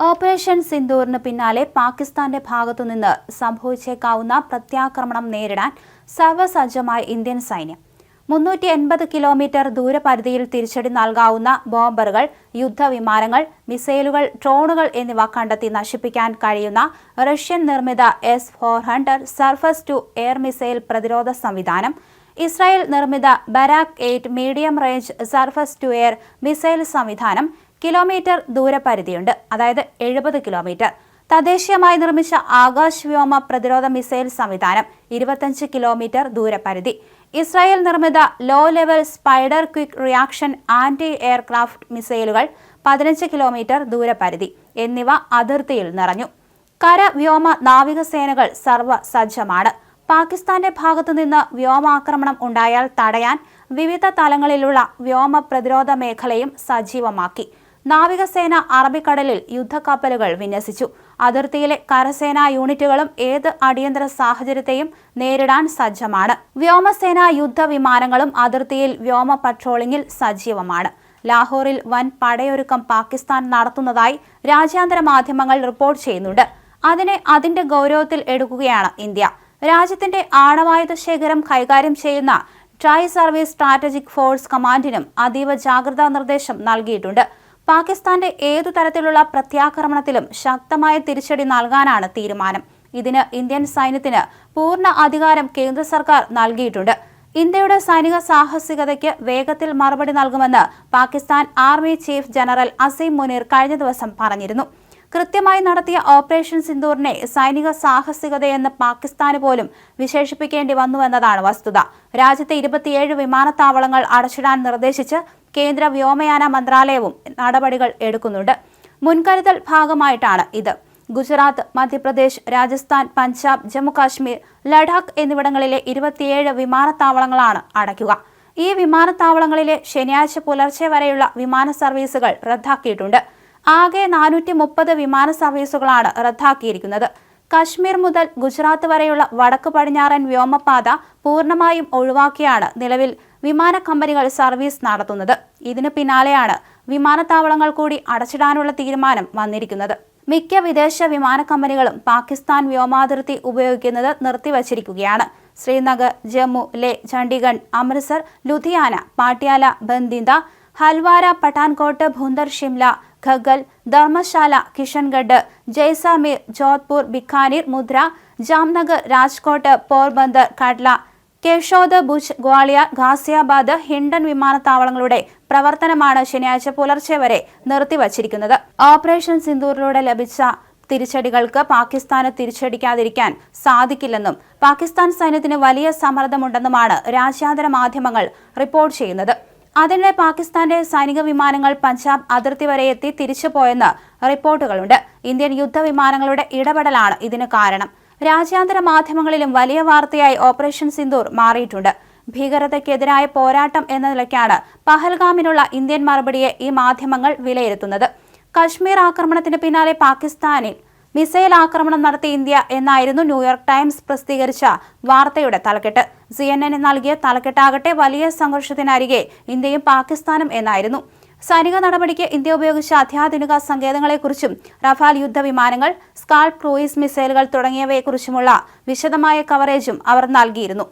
Operation സിന്ദൂറിന് പിന്നാലെ പാകിസ്ഥാന്റെ ഭാഗത്തുനിന്ന് സംഭവിച്ചേക്കാവുന്ന പ്രത്യാക്രമണം നേരിടാൻ സർവസജ്ജമായ ഇന്ത്യൻ സൈന്യം. മുന്നൂറ്റി എൺപത് കിലോമീറ്റർ ദൂരപരിധിയിൽ തിരിച്ചടി നൽകാവുന്ന ബോംബറുകൾ യുദ്ധവിമാനങ്ങൾ മിസൈലുകൾ ഡ്രോണുകൾ എന്നിവ കണ്ടെത്തി നശിപ്പിക്കാൻ കഴിയുന്ന റഷ്യൻ നിർമ്മിത S four hundred surface to air missile പ്രതിരോധ സംവിധാനം ഇസ്രായേൽ നിർമ്മിത Barak eight medium range surface to air missile സംവിധാനം കിലോമീറ്റർ ദൂരപരിധിയുണ്ട്. അതായത് എഴുപത് കിലോമീറ്റർ. തദ്ദേശീയമായി നിർമ്മിച്ച ആകാശ് വ്യോമ പ്രതിരോധ മിസൈൽ സംവിധാനം ഇരുപത്തഞ്ച് കിലോമീറ്റർ ദൂരപരിധി. ഇസ്രായേൽ നിർമ്മിത low level spider quick reaction anti aircraft മിസൈലുകൾ പതിനഞ്ച് കിലോമീറ്റർ ദൂരപരിധി എന്നിവ അതിർത്തിയിൽ നിറഞ്ഞു. കര വ്യോമ നാവികസേനകൾ സർവസജ്ജമാണ്. പാകിസ്ഥാന്റെ ഭാഗത്തുനിന്ന് വ്യോമാക്രമണം ഉണ്ടായാൽ തടയാൻ വിവിധ തലങ്ങളിലുള്ള വ്യോമ പ്രതിരോധ മേഖലയും സജീവമാക്കി. നാവികസേന അറബിക്കടലിൽ യുദ്ധക്കപ്പലുകൾ വിന്യസിച്ചു. അതിർത്തിയിലെ കരസേനാ യൂണിറ്റുകളും ഏത് അടിയന്തര സാഹചര്യത്തെയും നേരിടാൻ സജ്ജമാണ്. വ്യോമസേന യുദ്ധവിമാനങ്ങളും അതിർത്തിയിൽ വ്യോമ പട്രോളിംഗിൽ സജീവമാണ്. ലാഹോറിൽ വൻ പടയൊരുക്കം പാകിസ്ഥാൻ നടത്തുന്നതായി രാജ്യാന്തര മാധ്യമങ്ങൾ റിപ്പോർട്ട് ചെയ്യുന്നുണ്ട്. അതിനെ അതിന്റെ ഗൗരവത്തിൽ എടുക്കുകയാണ് ഇന്ത്യ. രാജ്യത്തിന്റെ ആണവായുധ ശേഖരം കൈകാര്യം ചെയ്യുന്ന ട്രൈ സർവീസ് സ്ട്രാറ്റജിക് ഫോഴ്സ് കമാൻഡിനും അതീവ ജാഗ്രതാ നിർദ്ദേശം നൽകിയിട്ടുണ്ട്. പാകിസ്ഥാന്റെ ഏതു തരത്തിലുള്ള പ്രത്യാക്രമണത്തിലും ശക്തമായ തിരിച്ചടി നൽകാനാണ് തീരുമാനം. ഇതിന് ഇന്ത്യൻ സൈന്യത്തിന് പൂർണ അധികാരം കേന്ദ്ര സർക്കാർ നൽകിയിട്ടുണ്ട്. ഇന്ത്യയുടെ സൈനിക സാഹസികതയ്ക്ക് വേഗത്തിൽ മറുപടി നൽകുമെന്ന് Pakistan army chief general Asim Munir കഴിഞ്ഞ ദിവസം പറഞ്ഞിരുന്നു. കൃത്യമായി നടത്തിയ ഓപ്പറേഷൻ സിന്ദൂറിനെ സൈനിക സാഹസികതയെന്ന് പാകിസ്ഥാന് പോലും വിശേഷിപ്പിക്കേണ്ടി വന്നുവെന്നതാണ് വസ്തുത. രാജ്യത്തെ ഇരുപത്തിയേഴ് വിമാനത്താവളങ്ങൾ അടച്ചിടാൻ നിർദ്ദേശിച്ച് കേന്ദ്ര വ്യോമയാന മന്ത്രാലയവും നടപടികൾ എടുക്കുന്നുണ്ട്. മുൻകരുതൽ ഭാഗമായിട്ടാണ് ഇത്. ഗുജറാത്ത് മധ്യപ്രദേശ് രാജസ്ഥാൻ പഞ്ചാബ് ജമ്മുകാശ്മീർ ലഡാക്ക് എന്നിവിടങ്ങളിലെ ഇരുപത്തിയേഴ് വിമാനത്താവളങ്ങളാണ് അടയ്ക്കുക. ഈ വിമാനത്താവളങ്ങളിലെ ശനിയാഴ്ച പുലർച്ചെ വരെയുള്ള വിമാന സർവീസുകൾ റദ്ദാക്കിയിട്ടുണ്ട്. ആകെ നാനൂറ്റി മുപ്പത് വിമാന സർവീസുകളാണ് റദ്ദാക്കിയിരിക്കുന്നത്. കശ്മീർ മുതൽ ഗുജറാത്ത് വരെയുള്ള വടക്ക് പടിഞ്ഞാറൻ വ്യോമപാത പൂർണമായും ഒഴിവാക്കിയാണ് നിലവിൽ വിമാന കമ്പനികൾ സർവീസ് നടത്തുന്നത്. ഇതിനു പിന്നാലെയാണ് വിമാനത്താവളങ്ങൾ കൂടി അടച്ചിടാനുള്ള തീരുമാനം വന്നിരിക്കുന്നത്. മിക്ക വിദേശ വിമാന കമ്പനികളും പാകിസ്ഥാൻ വ്യോമാതിർത്തി ഉപയോഗിക്കുന്നത് നിർത്തിവച്ചിരിക്കുകയാണ്. ശ്രീനഗർ ജമ്മു ലേ ചണ്ഡീഗഡ് അമൃത്സർ ലുധിയാന പാട്യാല ബന്ദിന്ദ ഹൽവാര പഠാൻകോട്ട് ഭൂന്തർ ഷിംല ഖഗൽ ധർമ്മശാല കിഷൻഗഡ് ജയ്സാമീർ ജോധ്പൂർ ബിക്കാനീർ മുദ്ര ജാംനഗർ രാജ്കോട്ട് പോർബന്ദർ കട്ല കേഷോദ് ഭുജ് ഗ്വാളിയ ഗാസിയാബാദ് ഹിണ്ടൻ വിമാനത്താവളങ്ങളുടെ പ്രവർത്തനമാണ് ശനിയാഴ്ച പുലർച്ചെ വരെ നിർത്തിവച്ചിരിക്കുന്നത്. ഓപ്പറേഷൻ സിന്ദൂറിലൂടെ ലഭിച്ച തിരിച്ചടികൾക്ക് പാകിസ്ഥാന് തിരിച്ചടിക്കാതിരിക്കാൻ സാധിക്കില്ലെന്നും പാകിസ്ഥാൻ സൈന്യത്തിന് വലിയ സമ്മർദ്ദമുണ്ടെന്നുമാണ് രാജ്യാന്തര മാധ്യമങ്ങൾ റിപ്പോർട്ട് ചെയ്യുന്നത്. അതിനിടെ പാകിസ്ഥാന്റെ സൈനിക വിമാനങ്ങൾ പഞ്ചാബ് അതിർത്തി വരെ എത്തി തിരിച്ചുപോയെന്ന് റിപ്പോർട്ടുകളുണ്ട്. ഇന്ത്യൻ യുദ്ധവിമാനങ്ങളുടെ ഇടപെടലാണ് ഇതിന് കാരണം. രാജ്യാന്തര മാധ്യമങ്ങളിലും വലിയ വാർത്തയായി ഓപ്പറേഷൻ സിന്ദൂർ മാറിയിട്ടുണ്ട്. ഭീകരതയ്ക്കെതിരായ പോരാട്ടം എന്ന നിലയ്ക്കാണ് പഹൽഗാമിനുള്ള ഇന്ത്യൻ മറുപടിയെ ഈ മാധ്യമങ്ങൾ വിലയിരുത്തുന്നത്. കശ്മീർ ആക്രമണത്തിന് പിന്നാലെ പാകിസ്ഥാനിൽ മിസൈൽ ആക്രമണം നടത്തിയ ഇന്ത്യ എന്നായിരുന്നു ന്യൂയോർക്ക് ടൈംസ് പ്രസിദ്ധീകരിച്ച വാർത്തയുടെ തലക്കെട്ട്. സി എൻ എൻ നൽകിയ തലക്കെട്ടാകട്ടെ വലിയ സംഘർഷത്തിനരികെ ഇന്ത്യയും പാകിസ്ഥാനും എന്നായിരുന്നു. സൈനിക നടപടിക്ക് ഇന്ത്യ ഉപയോഗിച്ച അത്യാധുനിക സങ്കേതങ്ങളെക്കുറിച്ചും റഫാൽ യുദ്ധവിമാനങ്ങൾ സ്കാൾ ക്രൂയിസ് മിസൈലുകൾ തുടങ്ങിയവയെക്കുറിച്ചുമുള്ള വിശദമായ കവറേജും അവർ നൽകിയിരുന്നു.